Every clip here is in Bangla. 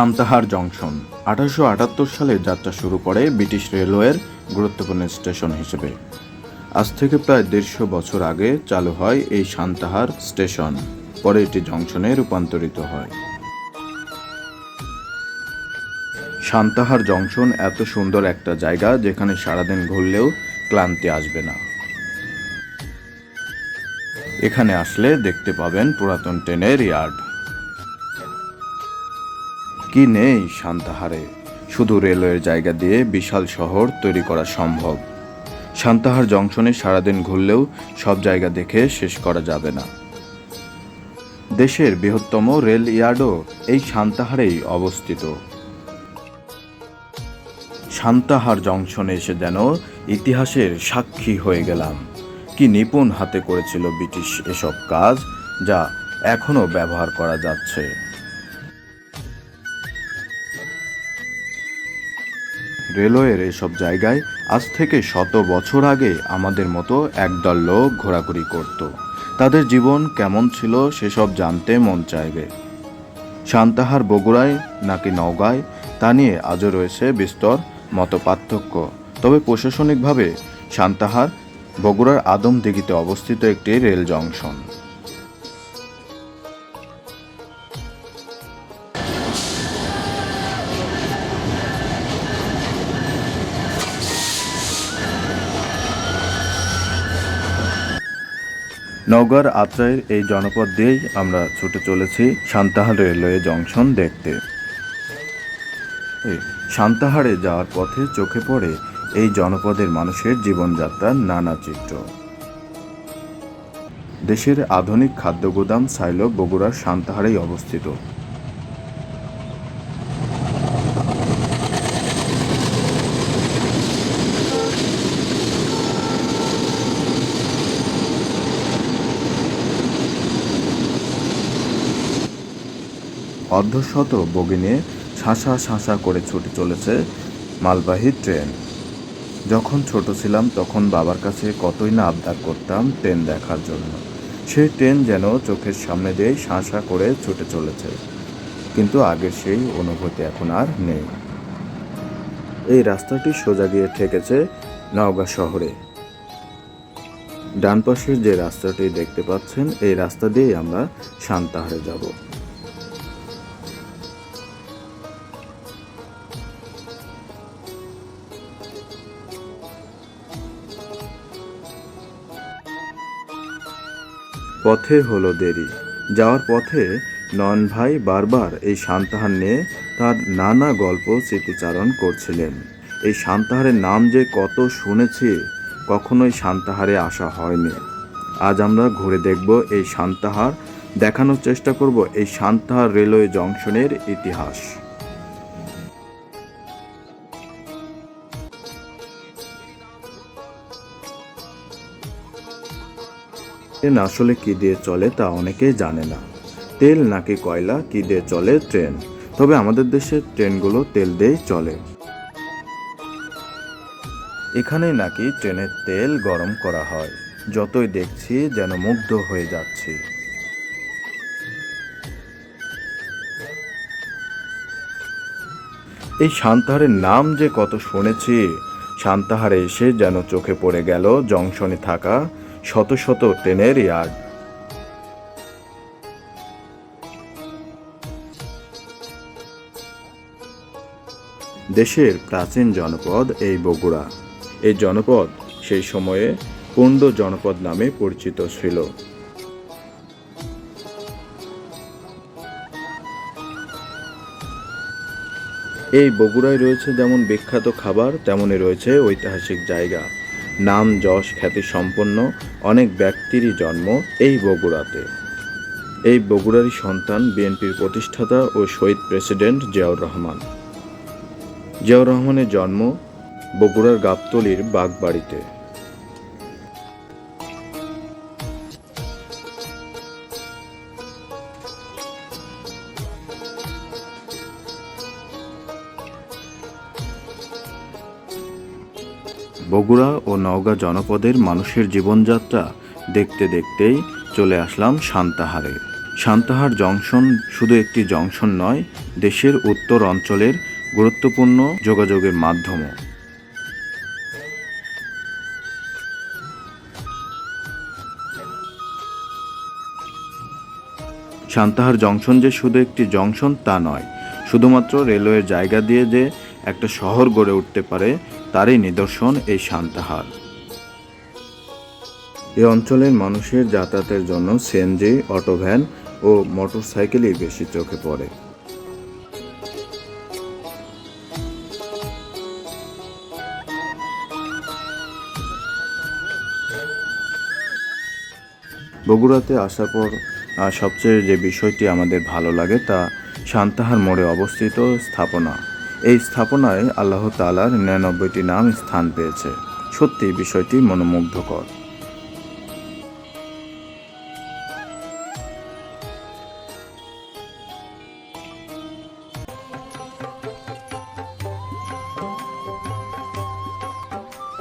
সান্তাহার জংশন। আঠারোশো আটাত্তর সালে যাত্রা শুরু করে ব্রিটিশ রেলওয়ের গুরুত্বপূর্ণ স্টেশন হিসেবে। আজ থেকে প্রায় দেড়শো বছর আগে চালু হয় এই সান্তাহার স্টেশন। পরে এটি জংশনে রূপান্তরিত হয়। সান্তাহার জংশন এত সুন্দর একটা জায়গা যেখানে সারাদিন ঘুরলেও ক্লান্তি আসবে না। এখানে আসলে দেখতে পাবেন পুরাতন ট্রেনের ইয়ার্ড কি নেই শান্তাহারে? শুধু রেলওয়ের জায়গা দিয়ে বিশাল শহর তৈরি করা সম্ভব। শান্তাহার জংশনে সারাদিন ঘুরলেও সব জায়গা দেখে শেষ করা যাবে না। দেশের বৃহত্তম রেল ইয়ার্ডও এই শান্তাহারেই অবস্থিত। শান্তাহার জংশনে এসে যেন ইতিহাসের সাক্ষী হয়ে গেলাম। কি নিপুণ হাতে করেছিল ব্রিটিশ এসব কাজ, যা এখনও ব্যবহার করা যাচ্ছে। রেলওয়ের এসব জায়গায় আজ থেকে শত বছর আগে আমাদের মতো একদল লোক ঘোরাঘুরি করত। তাদের জীবন কেমন ছিল সেসব জানতে মন চাইবে। শান্তাহার বগুড়ায় নাকি নওগাঁয়, তা নিয়ে আজও রয়েছে বিস্তর মত পার্থক্য তবে প্রশাসনিকভাবে শান্তাহার বগুড়ার আদমদিঘিতে অবস্থিত একটি রেল জংশন। নওগাঁর আত্রাইয়ের এই জনপদ দিয়েই আমরা ছুটে চলেছি সান্তাহার রেলওয়ে জংশন দেখতে। সান্তাহারে যাওয়ার পথে চোখে পড়ে এই জনপদের মানুষের জীবনযাত্রার নানা চিত্র। দেশের আধুনিক খাদ্য গুদাম সাইলো বগুড়ার সান্তাহারেই অবস্থিত। অর্ধশত বগি নিয়ে শাঁসা শাঁসা করে ছুটে চলেছে মালবাহী ট্রেন। যখন ছোট ছিলাম তখন বাবার কাছে কতই না আবদার করতাম ট্রেন দেখার জন্য। সেই ট্রেন যেন চোখের সামনে দিয়ে শাঁসা করে ছুটে চলেছে। কিন্তু আগের সেই অনুভূতি এখন আর নেই। এই রাস্তাটি সোজা গিয়ে ঠেকেছে নওগাঁ শহরে। ডান পাশের যে রাস্তাটি দেখতে পাচ্ছেন, এই রাস্তা দিয়েই আমরা সান্তাহারে যাব। পথে হলো দেরি। যাওয়ার পথে নয়ন ভাই বারবার এই সান্তাহার নিয়ে তার নানা গল্প স্মৃতিচারণ করছিলেন। এই সান্তাহারের নাম যে কত শুনেছি, কখনোই সান্তাহারে আসা হয়নি। আজ আমরা ঘুরে দেখব এই সান্তাহার দেখানোর চেষ্টা করব এই সান্তাহার রেলওয়ে জংশনের ইতিহাস। ট্রেন আসলে কি দিয়ে চলে তা অনেকেই জানে না। তেল নাকি কয়লা, কি দিয়ে চলে ট্রেন। তবে আমাদের দেশের ট্রেনগুলো তেল দিয়েই চলে। এখানে নাকি ট্রেনের তেল গরম করা হয়। যতই দেখছি যেন মুগ্ধ হয়ে যাচ্ছি। এই সান্তাহারের নাম যে কত শুনেছি সান্তাহারে এসে যেন চোখে পড়ে গেল জংশনে থাকা শত শত ট্রেনের ইয়ার্ড। দেশের প্রাচীন জনপদ এই বগুড়া। এই জনপদ সেই সময়ে কুণ্ড জনপদ নামে পরিচিত ছিল। এই বগুড়ায় রয়েছে যেমন বিখ্যাত খাবার, তেমনই রয়েছে ঐতিহাসিক জায়গা। নাম যশ খ্যাতি সম্পন্ন অনেক ব্যক্তিরই জন্ম এই বগুড়াতে। এই বগুড়ারই সন্তান বিএনপির প্রতিষ্ঠাতা ও শহীদ প্রেসিডেন্ট জিয়াউর রহমান। জিয়াউর রহমানের জন্ম বগুড়ার গাবতলির বাগবাড়িতে। বগুড়া ও নওগাঁ জনপদের মানুষের জীবনযাত্রা দেখতে দেখতেই চলে আসলাম শান্তাহারে সান্তাহার জংশন শুধু একটি জংশন নয়, দেশের উত্তর অঞ্চলের গুরুত্বপূর্ণ যোগাযোগের মাধ্যমও। সান্তাহার জংশন যে শুধু একটি জংশন তা নয়, শুধুমাত্র রেলওয়ের জায়গা দিয়ে যে একটা শহর গড়ে উঠতে পারে তারই নিদর্শন এই সান্তাহার এই অঞ্চলের মানুষের যাতায়াতের জন্য সিএনজি, অটোভ্যান ও মোটরসাইকেলই বেশি চোখে পড়ে। বগুড়াতে আসার পর সবচেয়ে যে বিষয়টি আমাদের ভালো লাগে তা সান্তাহার মোড়ে অবস্থিত স্থাপনা। এই স্থাপনায় আল্লাহ তালার নিরানব্বইটি নাম স্থান পেয়েছে। সত্যি, বিষয়টি মনোমুগ্ধকর।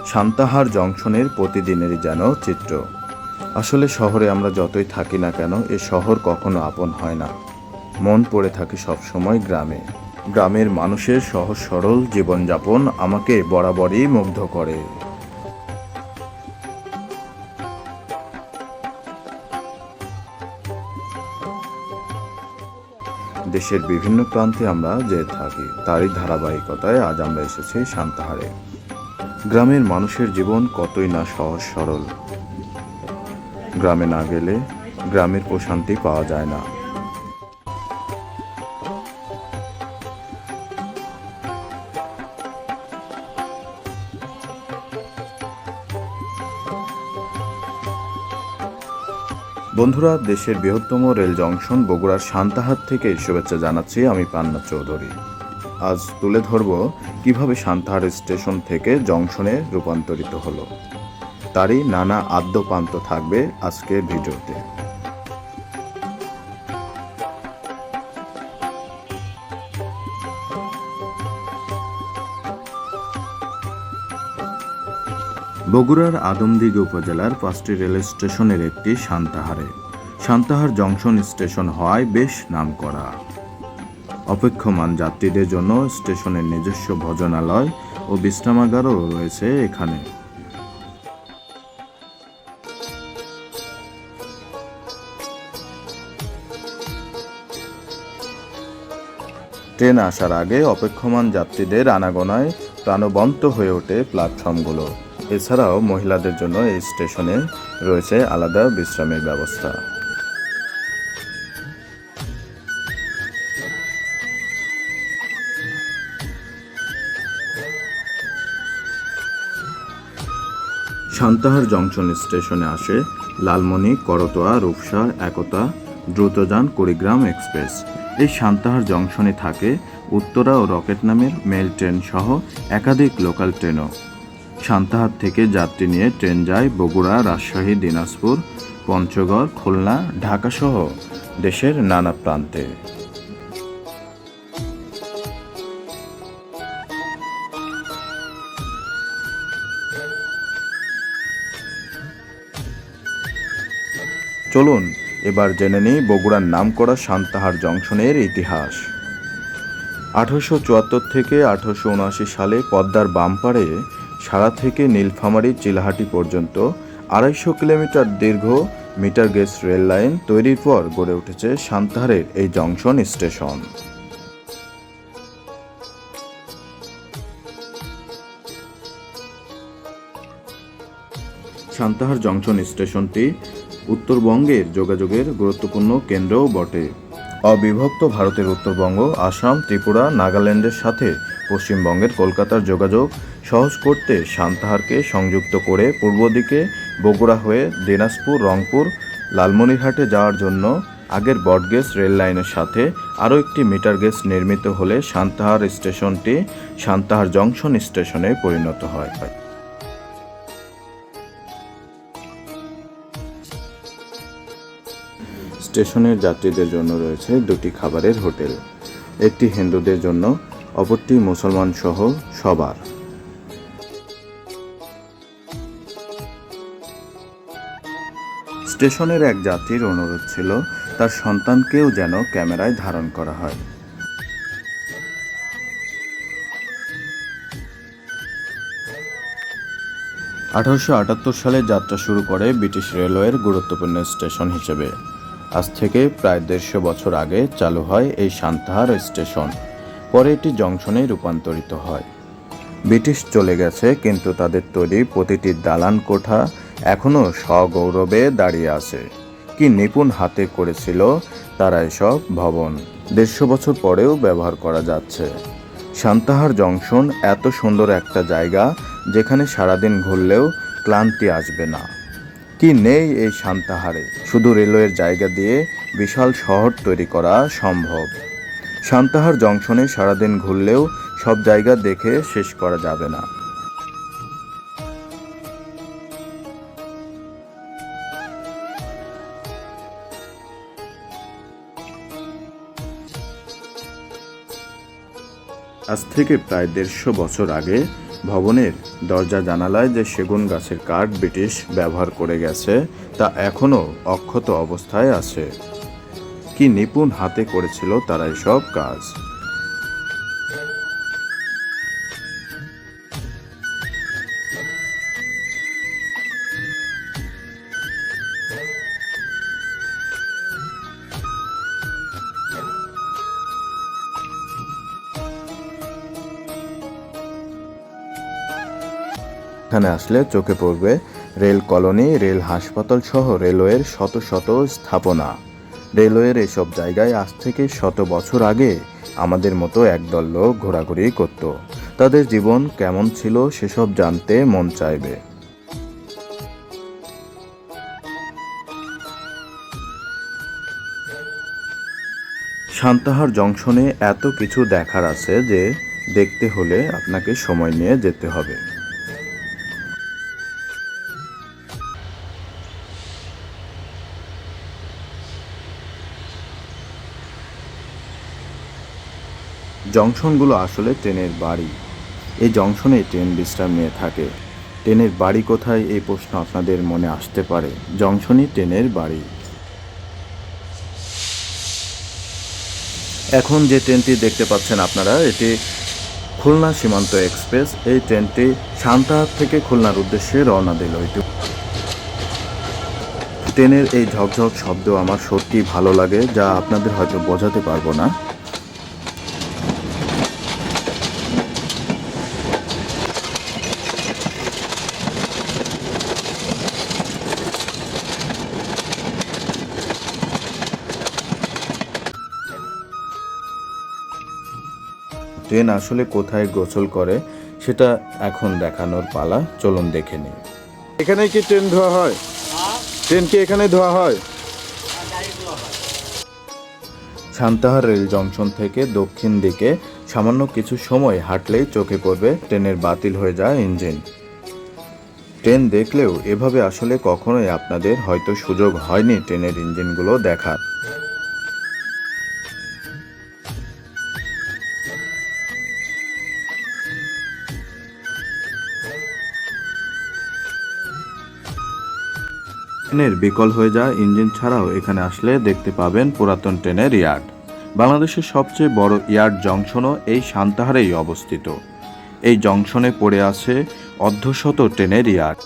সান্তাহার জংশনের প্রতিদিনেরই যেন চিত্র। আসলে শহরে আমরা যতই থাকি না কেন, এ শহর কখনো আপন হয় না। মন পড়ে থাকে সবসময় গ্রামে। গ্রামের মানুষের সহজ সরল জীবনযাপন আমাকে বরাবরই মুগ্ধ করে। দেশের বিভিন্ন প্রান্তে আমরা যে থাকি, তারই ধারাবাহিকতায় আজ আমরা এসেছি শান্তাহারে গ্রামের মানুষের জীবন কতই না সহজ সরল গ্রামে না গেলে গ্রামের প্রশান্তি পাওয়া যায় না। বন্ধুরা, দেশের বৃহত্তম রেল জংশন বগুড়ার সান্তাহার থেকে শুভেচ্ছা জানাচ্ছি আমি পান্না চৌধুরী। আজ তুলে ধরব কীভাবে সান্তাহার স্টেশন থেকে জংশনে রূপান্তরিত হলো। তারই নানা আদ্যপান্ত থাকবে আজকের ভিডিওতে। বগুড়ার আদমদিঘি উপজেলার পাঁচটি রেল স্টেশনের একটি সান্তাহারে সান্তাহার জংশন স্টেশন হওয়ায় বেশ নামকরা। অপেক্ষমান যাত্রীদের জন্য স্টেশনের নিজস্ব ভোজনালয় ও বিশ্রামাগারও রয়েছে এখানে। ট্রেন আসার আগে অপেক্ষমান যাত্রীদের আনাগোনায় প্রাণবন্ত হয়ে ওঠে প্ল্যাটফর্মগুলো। এছাড়াও মহিলাদের জন্য এই স্টেশনে রয়েছে আলাদা বিশ্রামের ব্যবস্থা। সান্তাহার জংশন স্টেশনে আসে লালমনি, করতোয়া, রূপসা, একতা, দ্রুতযান, কুড়িগ্রাম এক্সপ্রেস। এই সান্তাহার জংশনে থাকে উত্তরা ও রকেট নামের মেল ট্রেন সহ একাধিক লোকাল ট্রেনও। সান্তাহার থেকে যাত্রী নিয়ে ট্রেন যায় বগুড়া, রাজশাহী, দিনাজপুর, পঞ্চগড়, খুলনা ঢাকা সহ দেশের নানা প্রান্তে। চলুন, এবার জেনে নিই বগুড়ার নামকরা সান্তাহার জংশনের ইতিহাস। আঠারোশো চুয়াত্তর থেকে আঠারোশো উনআশি সালে পদ্মার বামপাড়ে সারা থেকে নীলফামারী চিলাহাটি পর্যন্ত আড়াইশো কিলোমিটার দীর্ঘ মিটার গেজ রেল লাইন তৈরির পর গড়ে উঠেছে সান্তাহারের এই জংশন স্টেশন। সান্তাহার জংশন স্টেশনটি উত্তরবঙ্গের যোগাযোগের গুরুত্বপূর্ণ কেন্দ্রও বটে। অবিভক্ত ভারতের উত্তরবঙ্গ, আসাম, ত্রিপুরা, নাগাল্যান্ডের সাথে পশ্চিমবঙ্গের কলকাতার যোগাযোগ সহজ করতে সান্তাহারকে সংযুক্ত করে পূর্ব দিকে বগুড়া হয়ে দিনাজপুর, রংপুর, লালমনিরহাটে যাওয়ার জন্য আগের বটগেজ রেল লাইনের সাথে আরও একটি মিটার গেজ নির্মিত হলে সান্তাহার স্টেশনটি সান্তাহার জংশন স্টেশনে পরিণত হয়। স্টেশনের যাত্রীদের জন্য রয়েছে দুটি খাবারের হোটেল, একটি হিন্দুদের জন্য, অপরটি মুসলমান সহ সবার। স্টেশনের এক যাত্রীর অনুরোধ ছিল, তার সন্তানকেও যেন ক্যামেরায় ধারণ করা হয়। আঠারোশো আটাত্তর সালে যাত্রা শুরু করে ব্রিটিশ রেলওয়ের গুরুত্বপূর্ণ স্টেশন হিসেবে। আজ থেকে প্রায় দেড়শো বছর আগে চালু হয় এই সান্তাহার স্টেশন। পরে এটি জংশনে রূপান্তরিত হয়। ব্রিটিশ চলে গেছে, কিন্তু তাদের তৈরি প্রতিটি দালান কোঠা এখনও সগৌরবে দাঁড়িয়ে আছে। কি নিপুণ হাতে করেছিল তারা এসব ভবন। দেড়শো বছর পরেও ব্যবহার করা যাচ্ছে। সান্তাহার জংশন এত সুন্দর একটা জায়গা যেখানে সারাদিন ঘুরলেও ক্লান্তি আসবে না। কি নেই এই সান্তাহারে? শুধু রেলওয়ের জায়গা দিয়ে বিশাল শহর তৈরি করা সম্ভব। সান্তাহার জংশনে সারাদিন ঘুরলেও সব জায়গা দেখে শেষ করা যাবে না। আজ থেকে প্রায় দেড়শো বছর আগে ভবনের দরজা জানালায় যে সেগুন গাছের কাঠ ব্রিটিশ ব্যবহার করে গেছে, তা এখনও অক্ষত অবস্থায় আছে। কি নিপুণ হাতে করেছিল তারা এসব কাজ? এখানে আসলে চোখে পড়বে রেল কলোনি, রেল হাসপাতাল সহ রেলওয়ের শত শত স্থাপনা। রেলওয়ের এসব জায়গায় আজ থেকে শত বছর আগে আমাদের মতো একদল লোক ঘোরাঘুরি করত। তাদের জীবন কেমন ছিল সেসব জানতে মন চাইবে। সান্তাহার জংশনে এত কিছু দেখার আছে যে দেখতে হলে আপনাকে সময় নিয়ে যেতে হবে। জংশনগুলো আসলে ট্রেনের বাড়ি। এই জংশনে ট্রেন বিশ্রাম নিয়ে থাকে। ট্রেনের বাড়ি কোথায়, এই প্রশ্ন আপনাদের মনে আসতে পারে। জংশনই ট্রেনের বাড়ি। এখন যে ট্রেনটি দেখতে পাচ্ছেন আপনারা, এটি খুলনা সীমান্ত এক্সপ্রেস। এই ট্রেনটি সান্তাহার থেকে খুলনার উদ্দেশ্যে রওনা দিল। এটি ট্রেনের এই ঝকঝক শব্দ আমার সত্যি ভালো লাগে, যা আপনাদের হয়তো বোঝাতে পারব না। ট্রেন আসলে কোথায় গোসল করে সেটা এখন দেখানোর পালা। চলুন দেখে নিই। এখানে কি ট্রেন ধোয়া হয়? ট্রেন কি এখানে ধোয়া হয়? সান্তাহার রেল জংশন থেকে দক্ষিণ দিকে সামান্য কিছু সময় হাঁটলেই চোখে পড়বে ট্রেনের বাতিল হয়ে যায় ইঞ্জিন। ট্রেন দেখলেও এভাবে আসলে কখনোই আপনাদের হয়তো সুযোগ হয়নি ট্রেনের ইঞ্জিনগুলো দেখার। ট্রেনের বিকল হয়ে যায় ইঞ্জিন ছাড়াও এখানে আসলে দেখতে পাবেন পুরাতন ট্রেনের ইয়ার্ড। বাংলাদেশের সবচেয়ে বড় ইয়ার্ড জংশনও এই সান্তাহারেই অবস্থিত। এই জংশনে পড়ে আছে অর্ধশত ট্রেনের ইয়ার্ড।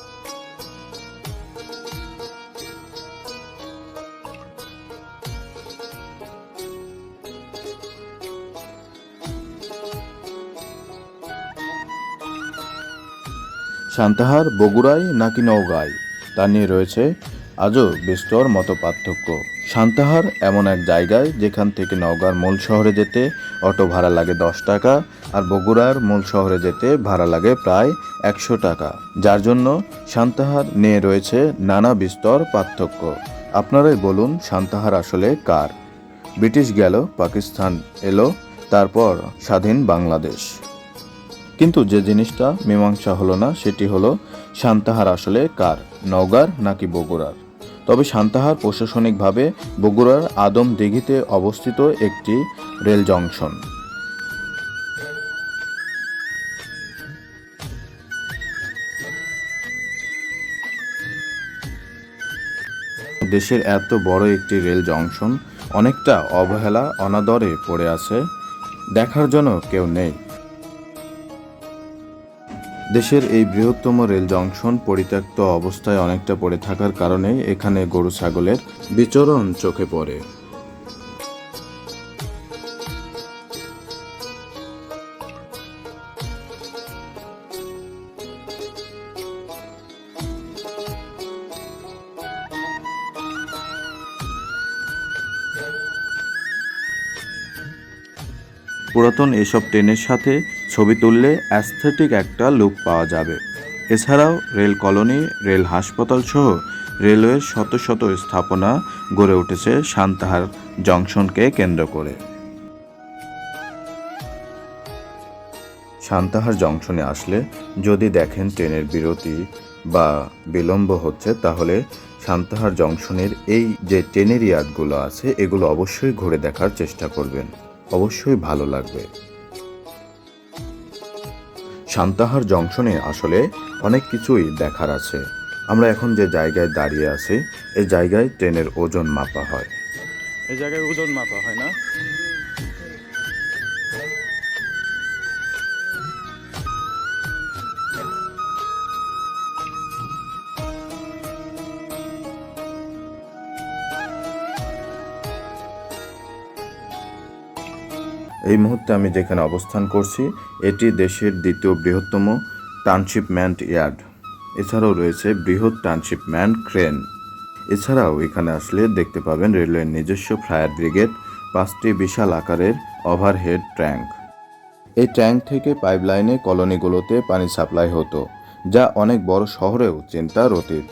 সান্তাহার বগুড়ায় নাকি নওগাঁয়? তা নিয়ে রয়েছে আজও বিস্তর মতো পার্থক্য সান্তাহার এমন এক জায়গায় যেখান থেকে নওগাঁর মূল শহরে যেতে অটো ভাড়া লাগে দশ টাকা আর বগুড়ার মূল শহরে যেতে ভাড়া লাগে প্রায় একশো টাকা। যার জন্য সান্তাহার নিয়ে রয়েছে নানা বিস্তর পার্থক্য। আপনারাই বলুন সান্তাহার আসলে কার? ব্রিটিশ গেল, পাকিস্তান এলো, তারপর স্বাধীন বাংলাদেশ। কিন্তু যে জিনিসটা মীমাংসা হলো না, সেটি হলো সান্তাহার আসলে কার? নওগাঁর নাকি বগুড়ার? তবে সান্তাহার প্রশাসনিকভাবে বগুড়ার আদম দিঘিতে অবস্থিত একটি রেল জংশন। দেশের এত বড় একটি রেল জংশন অনেকটা অবহেলা, অনাদরে পড়ে আছে। দেখার জন্য কেউ নেই। দেশের এই বৃহত্তম রেল জংশন পরিত্যক্ত অবস্থায় অনেকটা পড়ে থাকার কারণে এখানে গরু ছাগলের বিচরণ চোখে পড়ে। পুরাতন এসব ট্রেনের সাথে ছবি তুললে অ্যাস্থেটিক একটা লুক পাওয়া যাবে। এছাড়াও রেল কলোনি, রেল হাসপাতাল সহ রেলওয়ের শত শত স্থাপনা গড়ে উঠেছে সান্তাহার জংশনকে কেন্দ্র করে। সান্তাহার জংশনে আসলে যদি দেখেন ট্রেনের বিরতি বা বিলম্ব হচ্ছে, তাহলে সান্তাহার জংশনের এই যে ট্রেনের ইয়ার্ডগুলো আছে, এগুলো অবশ্যই ঘুরে দেখার চেষ্টা করবেন। অবশ্যই ভালো লাগবে। সান্তাহার জংশনে আসলে অনেক কিছুই দেখার আছে। আমরা এখন যে জায়গায় দাঁড়িয়ে আছি এই জায়গায় ট্রেনের ওজন মাপা হয়। এই জায়গায় ওজন মাপা হয় না? এই মুহূর্তে আমি যেখানে অবস্থান করছি, এটি দেশের দ্বিতীয় বৃহত্তম ট্রান্সশিপমেন্ট ইয়ার্ড এছাড়াও রয়েছে বৃহৎ ট্রান্সশিপমেন্ট ক্রেন এছাড়াও এখানে আসলে দেখতে পাবেন রেলওয়ের নিজস্ব ফায়ার ব্রিগেড পাঁচটি বিশাল আকারের ওভারহেড ট্যাঙ্ক এই ট্যাঙ্ক থেকে পাইপলাইনে কলোনিগুলোতে পানি সাপ্লাই হতো, যা অনেক বড় শহরেও চিন্তার অতীত।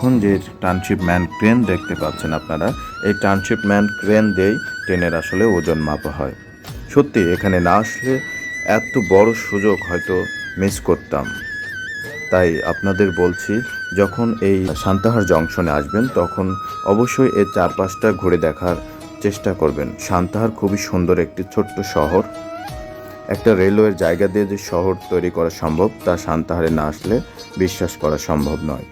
এখন যে ট্রান্সশিপম্যান ক্রেন দেখতে পাচ্ছেন আপনারা, এই ট্রান্সশিপম্যান ক্রেন দিয়েই ট্রেনের আসলে ওজন মাপা হয়। সত্যি, এখানে না আসলে এত বড় সুযোগ হয়তো মিস করতাম। তাই আপনাদের বলছি, যখন এই সান্তাহার জংশনে আসবেন, তখন অবশ্যই এর চারপাশটা ঘুরে দেখার চেষ্টা করবেন। সান্তাহার খুবই সুন্দর একটি ছোট্ট শহর। একটা রেলওয়ের জায়গা দিয়ে যে শহর তৈরি করা সম্ভব, তা সান্তাহারে না আসলে বিশ্বাস করা সম্ভব নয়।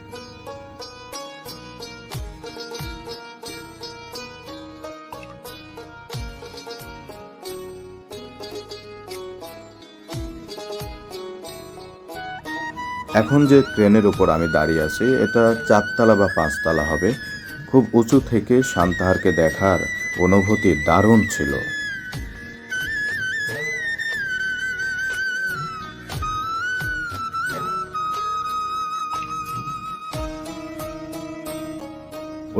এখন যে ক্রেনের উপর আমি দাঁড়িয়ে আছি, এটা চারতলা বা পাঁচতলা হবে। খুব উঁচু থেকে সান্তাহারকে দেখার অনুভূতি দারুণ ছিল।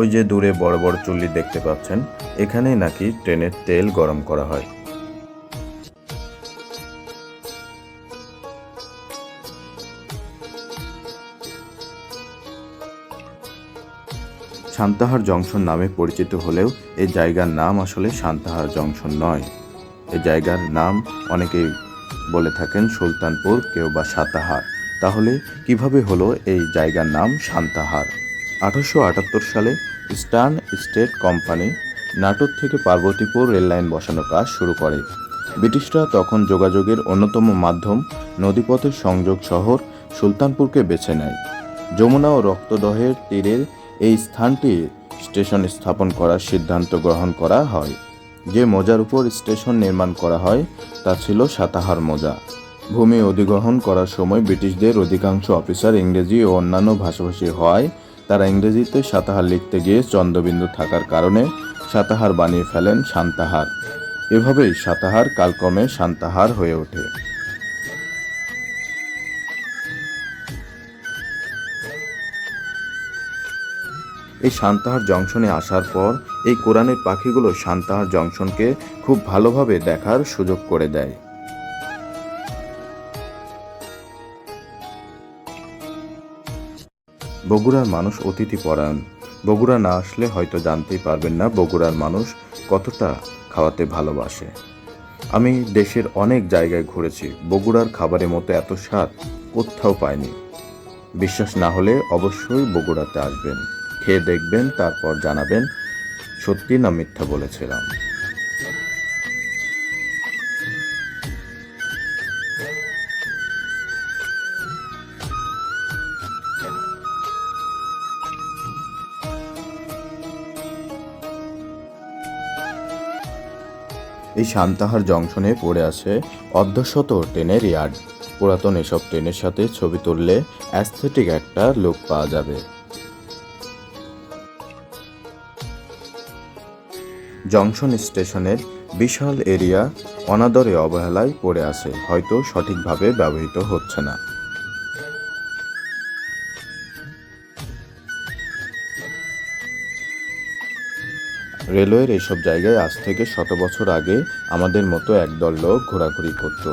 ওই যে দূরে বড় বড় চুল্লি দেখতে পাচ্ছেন, এখানেই নাকি ট্রেনের তেল গরম করা হয়। সান্তাহার জংশন নামে পরিচিত হলেও এই জায়গার নাম আসলে সান্তাহার জংশন নয়। এই জায়গার নাম অনেকেই বলে থাকেন সুলতানপুর, কেউ বা সাতাহার। তাহলে কীভাবে হলো এই জায়গার নাম সান্তাহার আঠারোশো আটাত্তর সালে ইস্টার্ন স্টেট কোম্পানি নাটোর থেকে পার্বতীপুর রেললাইন বসানোর কাজ শুরু করে। ব্রিটিশরা তখন যোগাযোগের অন্যতম মাধ্যম নদীপথের সংযোগ শহর সুলতানপুরকে বেছে নেয়। যমুনা ও রক্তদহের তীরের এই স্থানটি স্টেশন স্থাপন করার সিদ্ধান্ত গ্রহণ করা হয়। যে মোজার উপর স্টেশন নির্মাণ করা হয়, তা ছিল সাতাহার মোজা। ভূমি অধিগ্রহণ করার সময় ব্রিটিশদের অধিকাংশ অফিসার ইংরেজি ও অন্যান্য ভাষাভাষী হওয়ায় তারা ইংরেজিতে সাতাহার লিখতে গিয়ে চন্দ্রবিন্দু থাকার কারণে সাতাহার বানিয়ে ফেলেন শান্তাহার এভাবেই সাতাহার কালক্রমে শান্তাহার হয়ে ওঠে। এই সান্তাহার জংশনে আসার পর এই কোরআনের পাখিগুলো সান্তাহার জংশনকে খুব ভালোভাবে দেখার সুযোগ করে দেয়। বগুড়ার মানুষ অতিথি পরায়ণ। বগুড়া না আসলে হয়তো জানতেই পারবেন না বগুড়ার মানুষ কতটা খাওয়াতে ভালোবাসে। আমি দেশের অনেক জায়গায় ঘুরেছি, বগুড়ার খাবারের মতো এত স্বাদ কোথাও পাইনি। বিশ্বাস না হলে অবশ্যই বগুড়াতে আসবেন। খেয়ে দেখবেন, তারপর জানাবেন, সত্যি না মিথ্যা বলেছিলাম। এই শান্তাহার জংশনে পড়ে আছে অর্ধশত ট্রেনের ইয়ার্ড। পুরাতন এসব ট্রেনের সাথে ছবি তুললে অ্যাস্থেটিক একটা লুক পাওয়া যাবে। জংশন স্টেশনের বিশাল এরিয়া অনাদরে অবহেলায় পড়ে আছে, হয়তো সঠিকভাবে ব্যবহৃত হচ্ছে না। রেলওয়ের এসব জায়গায় আজ থেকে শত বছর আগে আমাদের মতো একদল লোক ঘোরাঘুরি করত।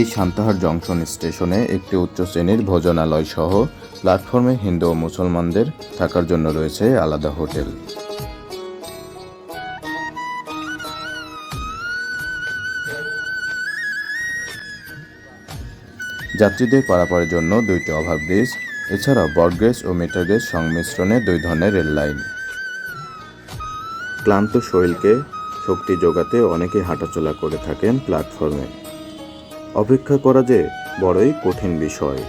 এই সান্তাহার জংশন স্টেশনে একটি উচ্চ শ্রেণির ভোজনালয় সহ প্ল্যাটফর্মে হিন্দু ও মুসলমানদের থাকার জন্য রয়েছে আলাদা হোটেল। যাত্রীদের পারাপারের জন্য দুইটি ওভারব্রিজ, এছাড়াও বটগ্রেজ ও মিটারগেজ সংমিশ্রণে দুই ধরনের রেল লাইন। ক্লান্ত শরীরকে শক্তি যোগাতে অনেকে হাঁটাচলা করে থাকেন প্ল্যাটফর্মে। অপেক্ষা করা যে বড়ই কঠিন বিষয়।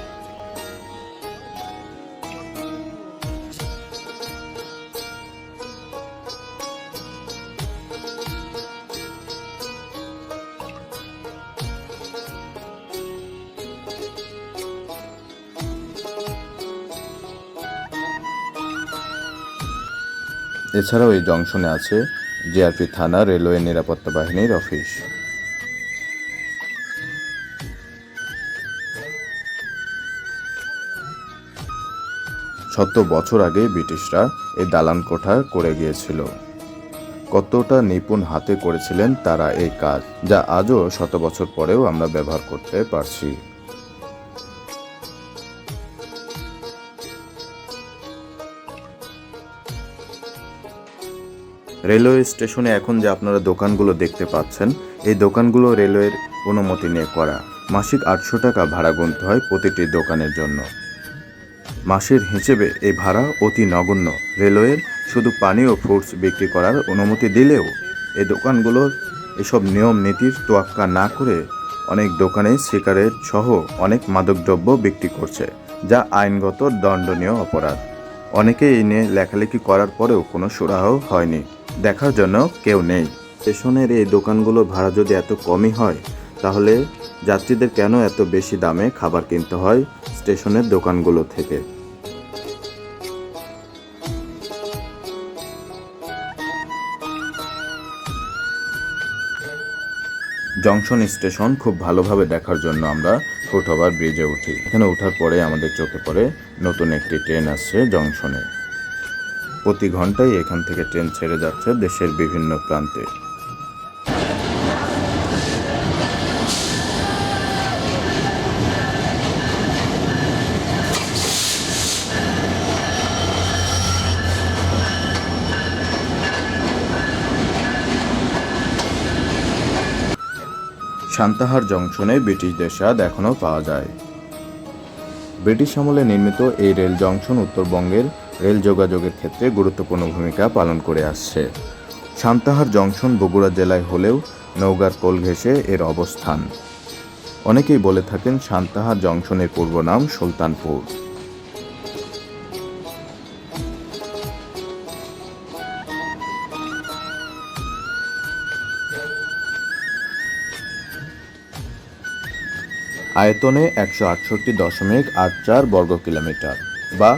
এছাড়াও এই জংশনে আছে জিআরপি থানা রেলওয়ে নিরাপত্তা বাহিনীর অফিস। শত বছর আগে ব্রিটিশরা এই দালান কোঠা করে গিয়েছিল। কতটা নিপুণ হাতে করেছিলেন তারা এই কাজ, যা আজও শত বছর পরেও আমরা ব্যবহার করতে পারছি। রেলওয়ে স্টেশনে এখন যে আপনারা দোকানগুলো দেখতে পাচ্ছেন, এই দোকানগুলো রেলওয়ের অনুমতি নিয়ে করা। মাসিক আটশো টাকা ভাড়া গুনতে হয় প্রতিটি দোকানের জন্য। মাসের হিসেবে এই ভাড়া অতি নগণ্য। রেলওয়ের শুধু পানি ও ফ্রুটস বিক্রি করার অনুমতি দিলেও এই দোকানগুলো এসব নিয়ম নীতির তোয়াক্কা না করে অনেক দোকানে সিগারেট সহ অনেক মাদকদ্রব্য বিক্রি করছে, যা আইনগত দণ্ডনীয় অপরাধ। অনেকে এই নিয়ে লেখালেখি করার পরেও কোনো সুরাহ হয়নি। দেখার জন্য কেউ নেই। স্টেশনের এই দোকানগুলো ভাড়া যদি এত কমই হয়, তাহলে যাত্রীদের কেন এত বেশি দামে খাবার কিনতে হয় স্টেশনের দোকানগুলো থেকে? জংশন স্টেশন খুব ভালোভাবে দেখার জন্য আমরা ফুটওভার ব্রিজে উঠি। এখানে ওঠার পরে আমাদের চোখে পড়ে নতুন একটি ট্রেন আসছে জংশনে। প্রতি ঘন্টায় এখান থেকে ট্রেন ছেড়ে যাচ্ছে দেশের বিভিন্ন প্রান্তে। সান্তাহার জংশনে ব্রিটিশদের স্বাদ এখনও পাওয়া যায়। ব্রিটিশ আমলে নির্মিত এই রেল জংশন উত্তরবঙ্গের রেল যোগাযোগের ক্ষেত্রে গুরুত্বপূর্ণ ভূমিকা পালন করে আসছে। সান্তাহার জংশন বগুড়া জেলায় হলেও নওগাঁর কোল ঘেঁষে এর অবস্থান। অনেকেই বলে থাকেন সান্তাহার জংশনের পূর্ব নাম সুলতানপুর। আয়তনে একশো আটষট্টি দশমিক আট চার বর্গ কিলোমিটার বা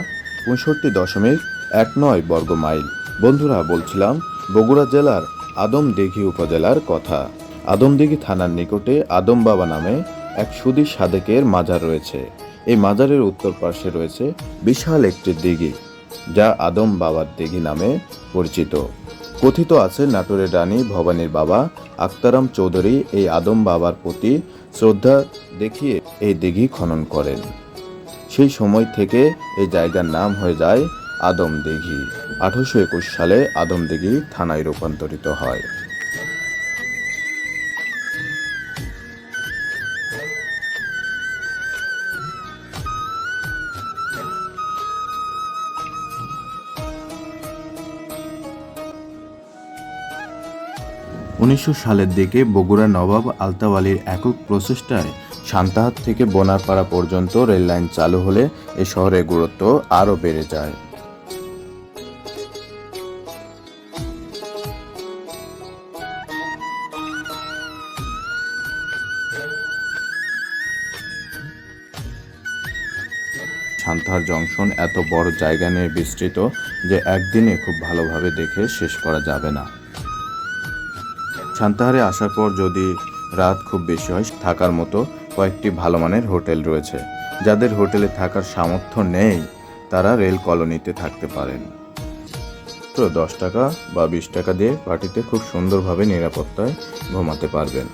পঁয়ষট্টি দশমিক এক নয় বর্গ মাইল বন্ধুরা, বলছিলাম, বগুড়া জেলার আদমদিঘি উপজেলার কথা। আদমদিঘি থানার নিকটে আদম বাবা নামে এক সুদী সাদেকের মাজার রয়েছে। এই মাজারের উত্তর পার্শ্বে রয়েছে বিশাল একটি দিঘি, যা আদম বাবার দিঘি নামে পরিচিত। কথিত আছে নাটোরের রানী ভবানীর বাবা আক্তারাম চৌধুরী এই আদম বাবার প্রতি শ্রদ্ধা দেখিয়ে এই দিঘি খনন করেন। সেই সময় থেকে এই জায়গার নাম হয়ে যায় আদম দিঘি। আঠারোশো একুশ সালে আদম দিঘি থানায় রূপান্তরিত হয়। উনিশশো সালের দিকে বগুড়া নবাব আলতাওয়ালির একক প্রচেষ্টায় সান্তাহাট থেকে বোনারপাড়া পর্যন্ত রেল লাইন চালু হলে এ শহরের গুরুত্ব আরও বেড়ে যায়। সান্তাহার জংশন এত বড় জায়গা নিয়ে বিস্তৃত যে একদিনে খুব ভালোভাবে দেখে শেষ করা যাবে না। সান্তাহারে আসার পর যদি রাত খুব বেশি হয়, থাকার মতো কয়েকটি ভালো মানের হোটেল রয়েছে। যাদের হোটেলে থাকার সামর্থ্য নেই, তারা রেল কলোনিতে থাকতে পারেন। তো দশ টাকা বা বিশ টাকা দিয়ে পার্টিতে খুব সুন্দরভাবে নিরাপত্তায় ঘুমাতে পারবেন।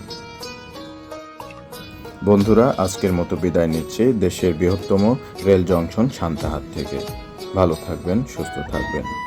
বন্ধুরা, আজকের মতো বিদায় নিচ্ছে দেশের বৃহত্তম রেল জংশন সান্তাহাট থেকে। ভালো থাকবেন, সুস্থ থাকবেন।